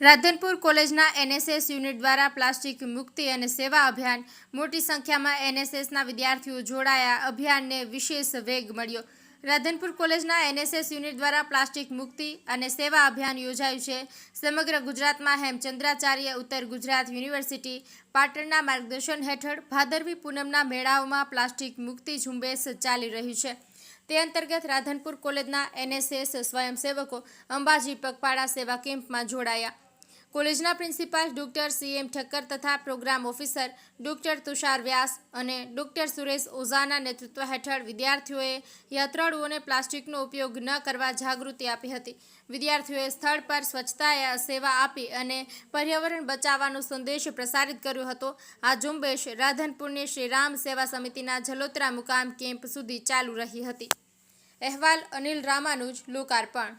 રાધનપુર કોલેજના NSS unit દ્વારા plastic મુક્તિ અને સેવા અભિયાન મોટી સંખ્યામાં એનએસએસના વિદ્યાર્થીઓ જોડાયા. અભિયાનને વિશેષ વેગ મળ્યો. રાધનપુર કોલેજના એનએસએસ યુનિટ દ્વારા પ્લાસ્ટિક મુક્તિ અને સેવા અભિયાન યોજાયું છે. સમગ્ર ગુજરાતમાં હેમચંદ્રાચાર્ય ઉત્તર ગુજરાત યુનિવર્સિટી પાટણના માર્ગદર્શન હેઠળ ભાદરવી પૂનમના મેળાઓમાં પ્લાસ્ટિક મુક્તિ ઝુંબેશ ચાલી રહી છે. તે અંતર્ગત રાધનપુર કોલેજના એનએસએસ સ્વયંસેવકો અંબાજી પગપાળા સેવા કેમ્પમાં જોડાયા. કોલેજના પ્રિન્સિપાલ ડોક્ટર સીએમ ઠક્કર તથા program officer doctor Tushar Vyas અને ડોક્ટર સુરેશ ઓઝાના નેતૃત્વ હેઠળ વિદ્યાર્થીઓએ યાત્રાળુઓને પ્લાસ્ટિકનો ઉપયોગ ન કરવા જાગૃતિ આપી હતી. વિદ્યાર્થીઓએ સ્થળ પર સ્વચ્છતા સેવા આપી અને પર્યાવરણ બચાવવાનો સંદેશ પ્રસારિત કર્યો હતો. આ ઝુંબેશ રાધનપુરની શ્રી રામ સેવા સમિતિના જલોત્રા મુકામ કેમ્પ સુધી ચાલુ રહી હતી. અહેવાલ અનિલ રામાનુજ, લોકાર્પણ.